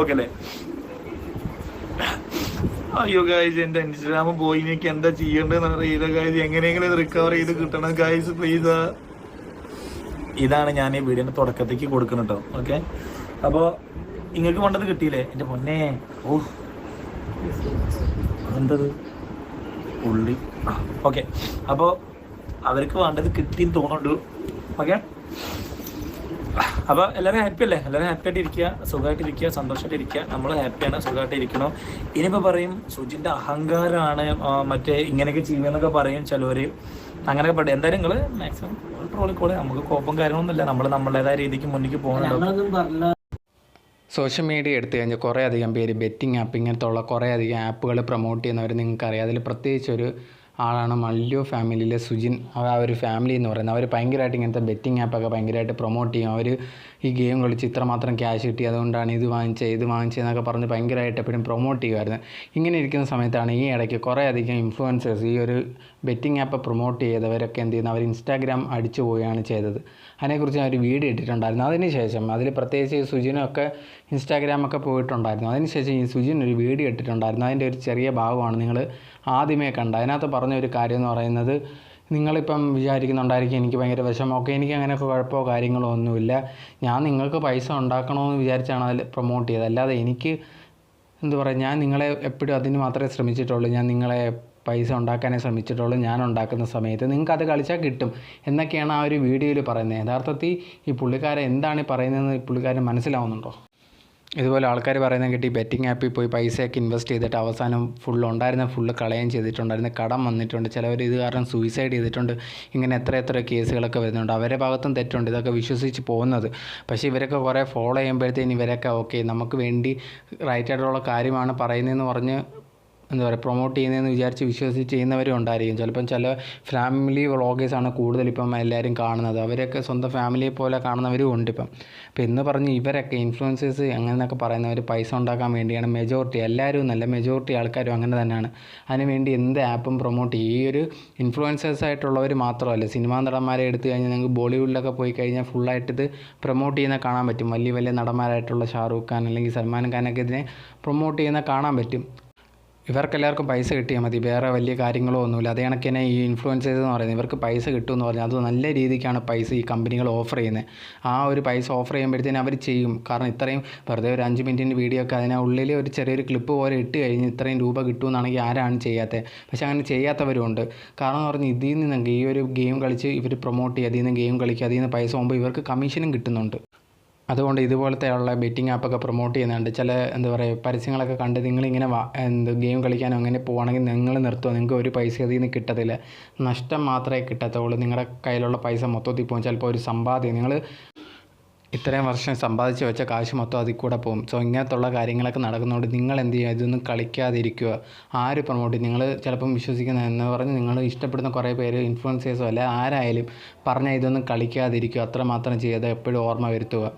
Okay അല്ലേ? അയ്യോ guys എന്റെ ഇൻസ്റ്റാഗ്രാം പോയി എനിക്ക് എന്താ ചെയ്യേണ്ടതെന്ന് അറിയില്ല ഗായ്സ് എങ്ങനെയെങ്കിലും റിക്കവർ ചെയ്ത് കിട്ടണം ഗായ്സ് പ്ലീസ് ഇതാണ് ഞാൻ ഈ വീടിന്റെ തുടക്കത്തേക്ക് കൊടുക്കുന്നത് കേട്ടോ ഓക്കെ? അപ്പോൾ ഇങ്ങക്ക് വേണ്ടത് കിട്ടിയില്ലേ? എന്റെ പൊന്നെ. ഓ എന്തത്? ഉള്ളി. ഓക്കെ. അപ്പോൾ അവർക്ക് വേണ്ടത് കിട്ടിയെന്ന് തോന്നുന്നുണ്ട്. ഓക്കെ? അപ്പോൾ എല്ലാവരും ഹാപ്പി അല്ലേ? എല്ലാവരും ഹാപ്പി ആയിട്ട് ഇരിക്കുക സുഖമായിട്ട് ഇരിക്കുക സന്തോഷമായിട്ട് ഇരിക്കുക നമ്മൾ ഹാപ്പിയാണ് സുഖമായിട്ട് ഇരിക്കണം ഇനിയിപ്പോൾ പറയും സുജിന്റെ അഹങ്കാരമാണ് മറ്റേ ഇങ്ങനെയൊക്കെ ചെയ്യുമെന്നൊക്കെ പറയും ചിലവർ അങ്ങനെയൊക്കെ പറയും. എന്തായാലും നിങ്ങൾ മാക്സിമം ട്രോളിക്കോളെ നമുക്ക് കോപ്പം കാര്യങ്ങളൊന്നുമില്ല. നമ്മൾ നമ്മളുടേതായ രീതിക്ക് മുന്നിലേക്ക് പോകുന്നുണ്ട് സോഷ്യൽ മീഡിയ എടുത്തു കഴിഞ്ഞാൽ കുറേ അധികം പേര് ബെറ്റിംഗ് ആപ്പ് ഇങ്ങനത്തെ ഉള്ള കുറേ അധികം ആപ്പുകൾ പ്രൊമോട്ട് ചെയ്യുന്നവർ നിങ്ങൾക്കറിയാം. അതിൽ പ്രത്യേകിച്ച് ഒരു ആളാണ് മല്ലു ഫാമിലിയിലെ സുജിൻ. ആ ഒരു ഫാമിലി എന്ന് പറയുന്നത്. അവർ ഭയങ്കരമായിട്ട് ഇങ്ങനത്തെ ബെറ്റിംഗ് ആപ്പൊക്കെ ഭയങ്കരമായിട്ട് പ്രൊമോട്ട് ചെയ്യും. അവർ ഈ ഗെയിം കളിച്ച് ഇത്രമാത്രം ക്യാഷ് കിട്ടി. അതുകൊണ്ടാണ് ഇത് വാങ്ങിച്ചത് ഇത് വാങ്ങിച്ചതെന്നൊക്കെ പറഞ്ഞ് ഭയങ്കരമായിട്ട് എപ്പോഴും പ്രൊമോട്ട് ചെയ്യുമായിരുന്നു. ഇങ്ങനെ ഇരിക്കുന്ന സമയത്താണ് ഈ ഇടയ്ക്ക് കുറേ അധികം ഇൻഫ്ലുവൻസേഴ്സ് ഈ ഒരു ബെറ്റിംഗ് ആപ്പ് പ്രൊമോട്ട് ചെയ്തവരൊക്കെ എന്ത് ചെയ്യുന്നത്? അവർ ഇൻസ്റ്റാഗ്രാം അടിച്ചു പോവുകയാണ് ചെയ്തത്. അതിനെക്കുറിച്ച് ഞാൻ ഒരു വീഡിയോ ഇട്ടിട്ടുണ്ടായിരുന്നു. അതിനുശേഷം അതിൽ പ്രത്യേകിച്ച് സുജിനൊക്കെ ഇൻസ്റ്റാഗ്രാമൊക്കെ പോയിട്ടുണ്ടായിരുന്നു. അതിനുശേഷം ഈ സുജിൻ ഒരു വീഡിയോ ഇട്ടിട്ടുണ്ടായിരുന്നു. അതിന്റെ ഒരു ചെറിയ ഭാഗമാണ് നിങ്ങൾ ആദ്യമേ കണ്ട അതിനകത്ത് പറഞ്ഞ ഒരു കാര്യം എന്ന് പറയുന്നത് നിങ്ങളിപ്പം വിചാരിക്കുന്നുണ്ടായിരിക്കും എനിക്ക് ഭയങ്കര വിഷമമൊക്കെ എനിക്ക് അങ്ങനെ കുഴപ്പമോ കാര്യങ്ങളോ ഒന്നുമില്ല. ഞാൻ നിങ്ങൾക്ക് പൈസ ഉണ്ടാക്കണമെന്ന് വിചാരിച്ചാണ് അതിൽ പ്രൊമോട്ട് ചെയ്തത്. അല്ലാതെ എനിക്ക് എന്താ പറയുക ഞാൻ നിങ്ങളെ എപ്പോഴും അതിന് മാത്രമേ ശ്രമിച്ചിട്ടുള്ളൂ. ഞാൻ നിങ്ങളെ പൈസ ഉണ്ടാക്കാനേ ശ്രമിച്ചിട്ടുള്ളൂ. ഞാൻ ഉണ്ടാക്കുന്ന സമയത്ത് നിങ്ങൾക്ക് അത് കളിച്ചാൽ കിട്ടും. എന്നൊക്കെയാണ് ആ ഒരു വീഡിയോയിൽ പറയുന്നത്. യഥാർത്ഥത്തിൽ ഈ പുള്ളിക്കാരൻ എന്താണ് പറയുന്നതെന്ന് പുള്ളിക്കാരൻ മനസ്സിലാവുന്നുണ്ടോ? ഇതുപോലെ ആൾക്കാർ പറയുന്നത് കേട്ട് ബെറ്റിംഗ് ആപ്പിൽ പോയി പൈസയൊക്കെ ഇൻവെസ്റ്റ് ചെയ്തിട്ട് അവസാനം ഫുൾ ഉണ്ടായിരുന്ന ഫുള്ള് കളയുകയും ചെയ്തിട്ടുണ്ടായിരുന്ന. കടം വന്നിട്ടുണ്ട്. ചിലവർ ഇത് കാരണം സൂയിസൈഡ് ചെയ്തിട്ടുണ്ട്. ഇങ്ങനെ എത്ര എത്ര കേസുകളൊക്കെ വരുന്നുണ്ട്. അവരെ ഭാഗത്തും തെറ്റുണ്ട്. ഇതൊക്കെ വിശ്വസിച്ച് പോകുന്നത്. പക്ഷേ ഇവരൊക്കെ കുറേ ഫോളോ ചെയ്യുമ്പോഴത്തേന് ഇവരൊക്കെ ഓക്കെ നമുക്ക് വേണ്ടി റൈറ്റ് ആയിട്ടുള്ള കാര്യമാണ് പറയുന്നതെന്ന് പറഞ്ഞ് എന്താ പറയുക പ്രൊമോട്ട് ചെയ്യുന്നതെന്ന് വിചാരിച്ച് വിശ്വസിച്ച് ചെയ്യുന്നവരും ഉണ്ടായിരിക്കും. ചിലപ്പം ചില ഫാമിലി വ്ളോഗേഴ്സാണ് കൂടുതൽ ഇപ്പം എല്ലാവരും കാണുന്നത്. അവരൊക്കെ സ്വന്തം ഫാമിലിയെ പോലെ കാണുന്നവരും ഉണ്ട് ഇപ്പം. അപ്പം എന്ന് പറഞ്ഞ് ഇവരൊക്കെ ഇൻഫ്ലുവൻസേഴ്സ് അങ്ങനെയൊക്കെ പറയുന്നവർ പൈസ ഉണ്ടാക്കാൻ വേണ്ടിയാണ് മെജോറിറ്റി എല്ലാവരും നല്ല മെജോറിറ്റി ആൾക്കാരും അങ്ങനെ തന്നെയാണ്. അതിനുവേണ്ടി എന്ത് ആപ്പും പ്രൊമോട്ട് ചെയ്യും? ഈ ഒരു ഇൻഫ്ലുവൻസേഴ്സ് ആയിട്ടുള്ളവർ മാത്രമല്ല സിനിമാ നടന്മാരെ എടുത്തു കഴിഞ്ഞാൽ നിങ്ങൾക്ക് ബോളിവുഡിലൊക്കെ പോയി കഴിഞ്ഞാൽ ഫുള്ളായിട്ട് ഇത് പ്രൊമോട്ട് ചെയ്യുന്ന കാണാൻ പറ്റും. വലിയ വലിയ നടന്മാരായിട്ടുള്ള ഷാറൂഖ് ഖാൻ അല്ലെങ്കിൽ സൽമാൻ ഖാനൊക്കെ ഇതിനെ പ്രൊമോട്ട് ചെയ്യുന്ന കാണാൻ പറ്റും. ഇവർക്കെല്ലാവർക്കും പൈസ കിട്ടിയാൽ മതി. വേറെ വലിയ കാര്യങ്ങളോ ഒന്നുമില്ല. അതേ കണക്ക് തന്നെ ഈ ഇൻഫ്ലുവൻസേഴ്സ് എന്ന് പറയുന്നത്. ഇവർക്ക് പൈസ കിട്ടുമെന്ന് പറഞ്ഞാൽ അത് നല്ല രീതിക്കാണ് പൈസ ഈ കമ്പനികൾ ഓഫർ ചെയ്യുന്നത്. ആ ഒരു പൈസ ഓഫർ ചെയ്യുമ്പോഴത്തേനും അവർ ചെയ്യും. കാരണം ഇത്രയും വെറുതെ ഒരു അഞ്ച് മിനിറ്റിന്റെ വീഡിയോ ഒക്കെ അതിനുള്ളിൽ ഒരു ചെറിയൊരു ക്ലിപ്പ് പോലെ ഇട്ട് കഴിഞ്ഞ് ഇത്രയും രൂപ കിട്ടുമെന്നാണെങ്കിൽ ആരാണ് ചെയ്യാത്തത്? പക്ഷേ അങ്ങനെ ചെയ്യാത്തവരുണ്ട് കാരണം എന്ന് പറഞ്ഞാൽ ഇതിൽ നിന്ന് ഈ ഒരു ഗെയിം കളിച്ച് ഇവർ പ്രൊമോട്ട് ചെയ്യുക അതിൽ നിന്ന് ഗെയിം കളിക്കുക അതിൽ നിന്ന് പൈസ പോകുമ്പോൾ ഇവർക്ക് കമ്മീഷനും കിട്ടുന്നുണ്ട്. അതുകൊണ്ട് ഇതുപോലത്തെ ഉള്ള ബെറ്റിംഗ് ആപ്പൊക്കെ പ്രൊമോട്ട് ചെയ്യുന്നുണ്ട്. ചില എന്താ പറയുക പരസ്യങ്ങളൊക്കെ കണ്ട് നിങ്ങളിങ്ങനെ എന്ത് ഗെയിം കളിക്കാനോ അങ്ങനെ പോകണമെങ്കിൽ നിങ്ങൾ നിർത്തുമോ നിങ്ങൾക്ക് ഒരു പൈസ അതിൽ നിന്ന് കിട്ടത്തില്ല. നഷ്ടം മാത്രമേ കിട്ടത്തുള്ളൂ. നിങ്ങളുടെ കയ്യിലുള്ള പൈസ മൊത്തത്തിൽ പോകും. ചിലപ്പോൾ ഒരു സമ്പാദ്യം. നിങ്ങൾ ഇത്രയും വർഷം സമ്പാദിച്ച് വെച്ച കാശ് മൊത്തം അതിൽ കൂടെ പോകും. സോ ഇങ്ങനത്തുള്ള കാര്യങ്ങളൊക്കെ നടക്കുന്നതുകൊണ്ട് നിങ്ങൾ എന്ത് ചെയ്യുക? ഇതൊന്നും കളിക്കാതിരിക്കുക. ആര് പ്രൊമോട്ട് നിങ്ങൾ ചിലപ്പം വിശ്വസിക്കുന്ന എന്ന് പറഞ്ഞ് നിങ്ങൾ ഇഷ്ടപ്പെടുന്ന കുറേ പേര് ഇൻഫ്ലുവൻസേഴ്സോ അല്ല ആരായാലും പറഞ്ഞാൽ ഇതൊന്നും കളിക്കാതിരിക്കുക. അത്രമാത്രം ചെയ്യാതെ എപ്പോഴും ഓർമ്മ വരുത്തുക.